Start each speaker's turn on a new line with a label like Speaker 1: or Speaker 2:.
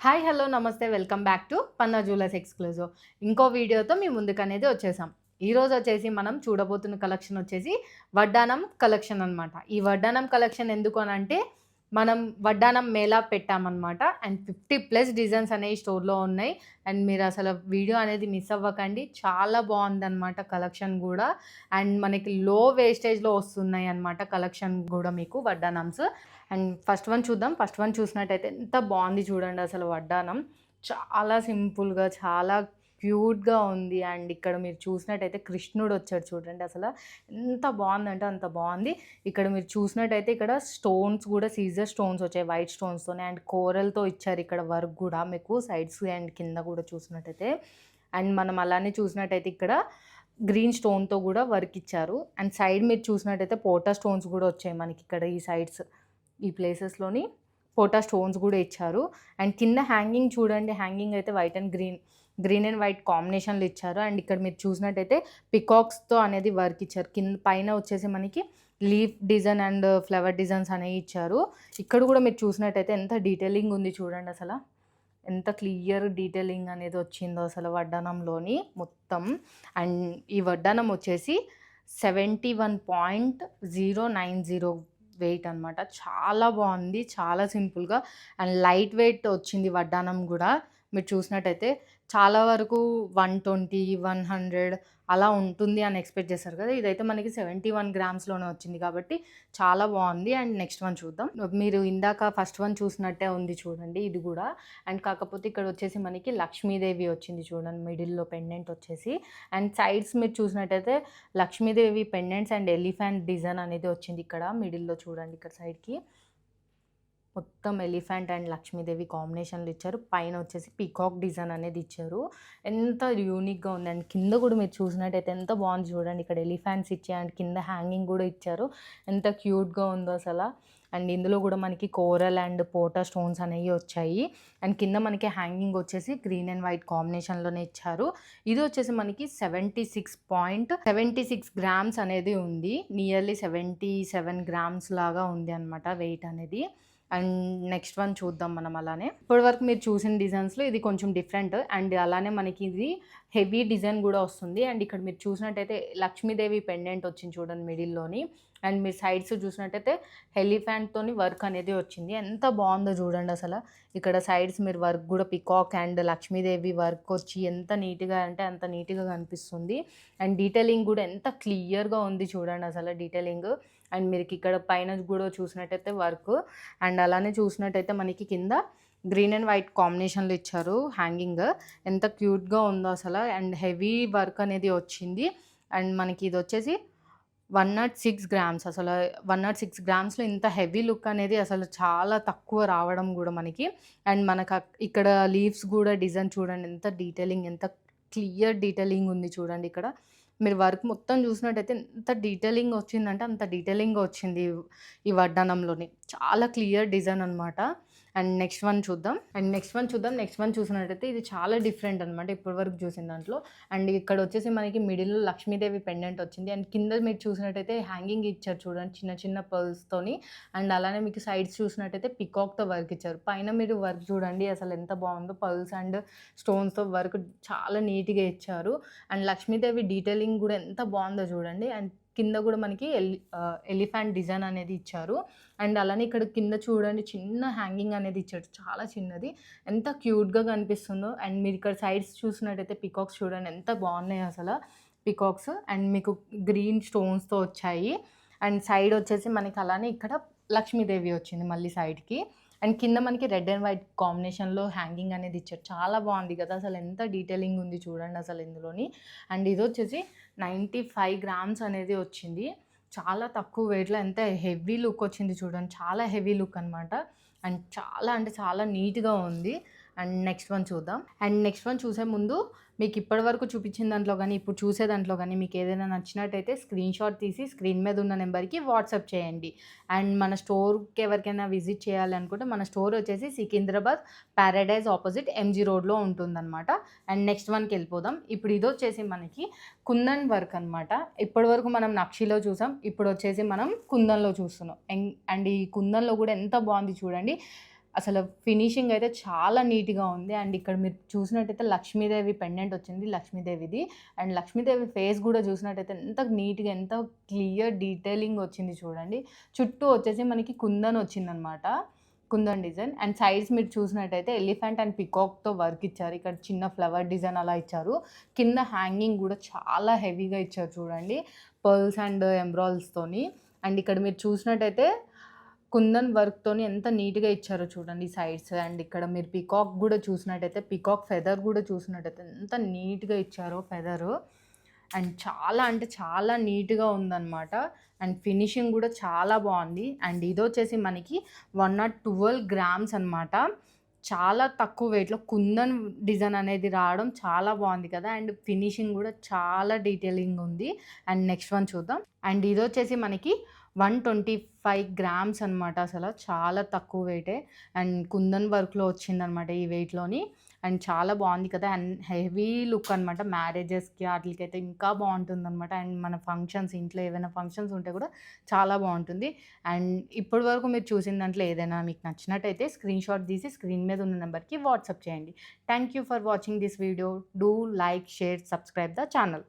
Speaker 1: Hi hello నమస్తే welcome back to Panna jewellers exclusive ఇంకో వీడియోతో మీ ముందుకు అనేది వచ్చేసాం ఈరోజు వచ్చేసి మనం చూడబోతున్న కలెక్షన్ వచ్చేసి వడ్డానం కలెక్షన్ అనమాట ఈ వడ్డానం కలెక్షన్ ఎందుకు అని అంటే మనం వడ్డానం మేళా పెట్టామన్నమాట. అండ్ ఫిఫ్టీ ప్లస్ డిజైన్స్ అనేవి స్టోర్లో ఉన్నాయి. అండ్ మీరు అసలు వీడియో అనేది మిస్ అవ్వకండి. చాలా బాగుందన్నమాట కలెక్షన్ కూడా. అండ్ మనకి లో వేస్టేజ్లో వస్తున్నాయి అన్నమాట కలెక్షన్ కూడా మీకు వడ్డానమ్స్ అండ్ ఫస్ట్ వన్ చూద్దాం. ఫస్ట్ వన్ చూసినట్టయితే ఎంత బాగుంది చూడండి అసలు వడ్డానం. చాలా సింపుల్గా చాలా క్యూట్గా ఉంది. అండ్ ఇక్కడ మీరు చూసినట్టయితే కృష్ణుడు వచ్చాడు చూడండి అసలు. ఎంత బాగుందంటే అంత బాగుంది. ఇక్కడ మీరు చూసినట్టయితే ఇక్కడ స్టోన్స్ కూడా సీజర్ స్టోన్స్ వచ్చాయి. వైట్ స్టోన్స్తోనే అండ్ కోరల్తో ఇచ్చారు ఇక్కడ వర్క్ కూడా. మీకు సైడ్స్ అండ్ కింద కూడా చూసినట్టయితే. అండ్ మనం అలానే చూసినట్టయితే ఇక్కడ గ్రీన్ స్టోన్తో కూడా వర్క్ ఇచ్చారు. అండ్ సైడ్ మీరు చూసినట్టయితే పోటా స్టోన్స్ కూడా వచ్చాయి మనకి ఇక్కడ ఈ సైడ్స్ ఈ ప్లేసెస్లోని. పోటా స్టోన్స్ కూడా ఇచ్చారు. అండ్ కింద హ్యాంగింగ్ చూడండి. హ్యాంగింగ్ అయితే white and green. Green and white కాంబినేషన్లు ఇచ్చారు. అండ్ ఇక్కడ మీరు చూసినట్టయితే పికాక్స్తో అనేది వర్క్ ఇచ్చారు. కింద పైన వచ్చేసి మనకి leaf design and flower designs అనేవి ఇచ్చారు. ఇక్కడ కూడా మీరు చూసినట్టయితే ఎంత డీటెయిలింగ్ ఉంది చూడండి అసలు. ఎంత క్లియర్ డీటెయిలింగ్ అనేది వచ్చిందో అసలు వడ్డానంలోని మొత్తం. అండ్ ఈ వడ్డానం వచ్చేసి seventy one point zero nine zero weight అనమాట చాలా బాగుంది. చాలా సింపుల్గా అండ్ లైట్ వెయిట్ వచ్చింది వడ్డానం కూడా. మీరు చూసినట్టయితే చాలా వరకు వన్ ట్వంటీ వన్ హండ్రెడ్ అలా ఉంటుంది అని ఎక్స్పెక్ట్ చేస్తారు కదా. ఇదైతే మనకి సెవెంటీ వన్ గ్రామ్స్లోనే వచ్చింది కాబట్టి చాలా బాగుంది. అండ్ నెక్స్ట్ వన్ చూద్దాం. మీరు ఇందాక ఫస్ట్ వన్ చూసినట్టే ఉంది చూడండి ఇది కూడా. అండ్ కాకపోతే ఇక్కడ వచ్చేసి మనకి లక్ష్మీదేవి వచ్చింది చూడండి మిడిల్లో పెండెంట్ వచ్చేసి. అండ్ సైడ్స్ మీరు చూసినట్టయితే Lakshmidevi pendants and elephant design అనేది వచ్చింది ఇక్కడ మిడిల్లో చూడండి ఇక్కడ సైడ్కి. మొత్తం ఎలిఫెంట్ అండ్ లక్ష్మీదేవి కాంబినేషన్లు ఇచ్చారు. పైన వచ్చేసి పీకాక్ డిజైన్ అనేది ఇచ్చారు. ఎంత యూనిక్గా ఉంది. అండ్ కింద కూడా మీరు చూసినట్టయితే ఎంత బాగుంది చూడండి. ఇక్కడ ఎలిఫెంట్స్ ఇచ్చే అండ్ కింద హ్యాంగింగ్ కూడా ఇచ్చారు. ఎంత క్యూట్గా ఉందో అసలు. అండ్ ఇందులో కూడా మనకి కోరల్ అండ్ పోటా స్టోన్స్ అనేవి వచ్చాయి. అండ్ కింద మనకి హ్యాంగింగ్ వచ్చేసి గ్రీన్ అండ్ వైట్ కాంబినేషన్లోనే ఇచ్చారు. ఇది వచ్చేసి మనకి seventy six point seventy six grams అనేది ఉంది. నియర్లీ సెవెంటీ సెవెన్ గ్రామ్స్ లాగా ఉంది అనమాట వెయిట్ అనేది. అండ్ నెక్స్ట్ వన్ చూద్దాం మనం అలానే. ఇప్పటి వరకు మీరు చూసిన డిజైన్స్లో ఇది కొంచెం డిఫరెంట్ అండ్ అలానే మనకి ఇది హెవీ డిజైన్ కూడా వస్తుంది. అండ్ ఇక్కడ మీరు చూసినట్టయితే లక్ష్మీదేవి పెండెంట్ వచ్చింది చూడండి మిడిల్లోని. అండ్ మీరు సైడ్స్ చూసినట్టయితే హెలిఫ్యాంట్తోని వర్క్ అనేది వచ్చింది. ఎంత బాగుందో చూడండి అసలు. ఇక్కడ సైడ్స్ మీరు వర్క్ కూడా పికాక్ అండ్ లక్ష్మీదేవి వర్క్ వచ్చి ఎంత నీట్గా అంటే అంత నీట్గా కనిపిస్తుంది. అండ్ డీటెయిలింగ్ కూడా ఎంత క్లియర్గా ఉంది చూడండి అసలు డీటెయిలింగ్. అండ్ మీరు ఇక్కడ పైన కూడా చూసినట్టయితే వర్క్. అండ్ అలానే చూసినట్టయితే మనకి కింద గ్రీన్ అండ్ వైట్ కాంబినేషన్లో ఇచ్చారు హ్యాంగింగ్. ఎంత క్యూట్గా ఉందో అసలు. అండ్ హెవీ వర్క్ అనేది వచ్చింది. అండ్ మనకి ఇది వచ్చేసి వన్ నాట్ సిక్స్ గ్రామ్స్ అసలు. వన్ నాట్ సిక్స్ గ్రామ్స్లో ఇంత హెవీ లుక్ అనేది అసలు చాలా తక్కువ రావడం కూడా మనకి. అండ్ మనకు అక్- ఇక్కడ లీవ్స్ కూడా డిజైన్ చూడండి. ఎంత డీటెయిలింగ్ ఎంత క్లియర్ డీటెయిలింగ్ ఉంది చూడండి ఇక్కడ. మీరు వర్క్ మొత్తం చూసినట్టయితే ఎంత డీటెయిలింగ్ వచ్చిందంటే అంత డీటెయిలింగ్ వచ్చింది ఈ- వడ్డానంలోని. చాలా క్లియర్ డిజైన్ అనమాట అండ్ నెక్స్ట్ వన్ చూద్దాం. అండ్ నెక్స్ట్ వన్ చూద్దాం. నెక్స్ట్ వన్ చూసినట్టయితే ఇది చాలా డిఫరెంట్ అనమాట ఇప్పటి వరకు చూసిన దాంట్లో. అండ్ ఇక్కడ వచ్చేసి మనకి మిడిల్లో లక్ష్మీదేవి పెండెంట్ వచ్చింది. అండ్ కింద మీరు చూసినట్టయితే హ్యాంగింగ్ ఇచ్చారు చూడండి. చిన్న చిన్న పర్ల్స్తోని అండ్ అలానే మీకు సైడ్స్ చూసినట్టయితే పికాక్తో వర్క్ ఇచ్చారు. పైన మీరు వర్క్ చూడండి అసలు ఎంత బాగుందో. పర్ల్స్ అండ్ స్టోన్స్తో వర్క్ చాలా నీట్గా ఇచ్చారు. అండ్ లక్ష్మీదేవి డీటెయిలింగ్ కూడా ఎంత బాగుందో చూడండి. అండ్ కింద కూడా మనకి ఎలి ఎలిఫెంట్ డిజైన్ అనేది ఇచ్చారు. అండ్ అలానే ఇక్కడ కింద చూడండి చిన్న హ్యాంగింగ్ అనేది ఇచ్చాడు చాలా చిన్నది. ఎంత క్యూట్గా కనిపిస్తుందో. అండ్ మీరు ఇక్కడ సైడ్స్ చూసినట్టయితే పికాక్స్ చూడండి ఎంత బాగున్నాయి అసలు పికాక్స్. అండ్ మీకు గ్రీన్ స్టోన్స్తో వచ్చాయి. అండ్ సైడ్ వచ్చేసి మనకి అలానే ఇక్కడ లక్ష్మీదేవి వచ్చింది మళ్ళీ సైడ్కి. అండ్ కింద మనకి రెడ్ అండ్ వైట్ కాంబినేషన్లో హ్యాంగింగ్ అనేది ఇచ్చారు. చాలా బాగుంది కదా అసలు ఎంత డీటెయిలింగ్ ఉంది చూడండి అసలు ఇందులోని. అండ్ ఇది వచ్చేసి నైంటీ ఫైవ్ గ్రామ్స్ అనేది వచ్చింది. చాలా తక్కువ వెయిట్లో ఎంత హెవీ లుక్ వచ్చింది చూడండి. చాలా హెవీ లుక్ అనమాట అండ్ చాలా అంటే చాలా నీట్గా ఉంది. అండ్ నెక్స్ట్ వన్ చూద్దాం. అండ్ నెక్స్ట్ వన్ చూసే ముందు మీకు ఇప్పటి వరకు చూపించిన దాంట్లో కానీ ఇప్పుడు చూసే దాంట్లో కానీ మీకు ఏదైనా నచ్చినట్టయితే స్క్రీన్ షాట్ తీసి స్క్రీన్ మీద ఉన్న నెంబర్కి వాట్సాప్ చేయండి. అండ్ మన స్టోర్కి ఎవరికైనా విజిట్ చేయాలనుకుంటే మన స్టోర్ వచ్చేసి సికింద్రాబాద్ ప్యారడైజ్ ఆపోజిట్ ఎంజీ రోడ్లో ఉంటుందన్నమాట. అండ్ నెక్స్ట్ వన్కి వెళ్ళిపోదాం. ఇప్పుడు ఇది వచ్చేసి మనకి కుందన్ వర్క్ అనమాట ఇప్పటి వరకు మనం నక్షిలో చూసాం. ఇప్పుడు వచ్చేసి మనం కుందన్లో చూస్తున్నాం. అండ్ ఈ కుందన్లో కూడా ఎంత బాగుంది చూడండి. అసలు ఫినిషింగ్ అయితే చాలా నీట్‌గా ఉంది. అండ్ ఇక్కడ మీరు చూసినట్టయితే లక్ష్మీదేవి పెండెంట్ వచ్చింది లక్ష్మీదేవిది. అండ్ లక్ష్మీదేవి ఫేస్ కూడా చూసినట్టయితే ఎంత నీట్‌గా ఎంత క్లియర్ డీటెయిలింగ్ వచ్చింది చూడండి. చుట్టూ వచ్చేసి మనకి కుందన్ వచ్చిందనమాట. కుందన్ డిజైన్ అండ్ సైడ్స్ మీరు చూసినట్టయితే ఎలిఫెంట్ అండ్ పీకాక్‌తో వర్క్ ఇచ్చారు. ఇక్కడ చిన్న ఫ్లవర్ డిజైన్ అలా ఇచ్చారు. కింద హ్యాంగింగ్ కూడా చాలా హెవీగా ఇచ్చారు చూడండి. Pearls and ఎంబ్రాయిల్స్‌తోని. అండ్ ఇక్కడ మీరు చూసినట్టయితే కుందన్ వర్క్తో ఎంత నీట్‌గా ఇచ్చారో చూడండి సైడ్స్. అండ్ ఇక్కడ మీరు పీకాక్ కూడా చూసినట్టయితే పీకాక్ ఫెదర్ కూడా చూసినట్టయితే ఎంత నీట్‌గా ఇచ్చారో ఫెదరు. అండ్ చాలా అంటే చాలా నీట్‌గా ఉందన్నమాట అండ్ ఫినిషింగ్ కూడా చాలా బాగుంది అండ్ ఇదొచ్చేసి మనకి 112 గ్రామ్స్ అనమాట. చాలా తక్కువ వెయిట్‌లో కుందన్ డిజైన్ అనేది రావడం చాలా బాగుంది కదా! అండ్ ఫినిషింగ్ కూడా చాలా డీటెయిలింగ్ ఉంది. అండ్ నెక్స్ట్ వన్ చూద్దాం. అండ్ ఇదొచ్చేసి మనకి 125 గ్రామ్స్ అనమాట అసలు చాలా తక్కువ వెయిటే. అండ్ కుందన్ వర్క్‌లో వచ్చిందనమాట ఈ వెయిట్‌లోని. అండ్ చాలా బాగుంది కదా! అండ్ హెవీ లుక్ అనమాట. మ్యారేజెస్‌కి వాటికైతే ఇంకా బాగుంటుంది అనమాట అండ్ మన ఫంక్షన్స్ ఇంట్లో ఏవైనా ఫంక్షన్స్ ఉంటే కూడా చాలా బాగుంటుంది అండ్ ఇప్పటి వరకు మీరు చూసిన దాంట్లో ఏదైనా మీకు నచ్చినట్టయితే స్క్రీన్‌షాట్ తీసి స్క్రీన్ మీద ఉన్న నెంబర్కి వాట్సాప్ చేయండి. Thank you for watching this video. Do like, share, subscribe the channel.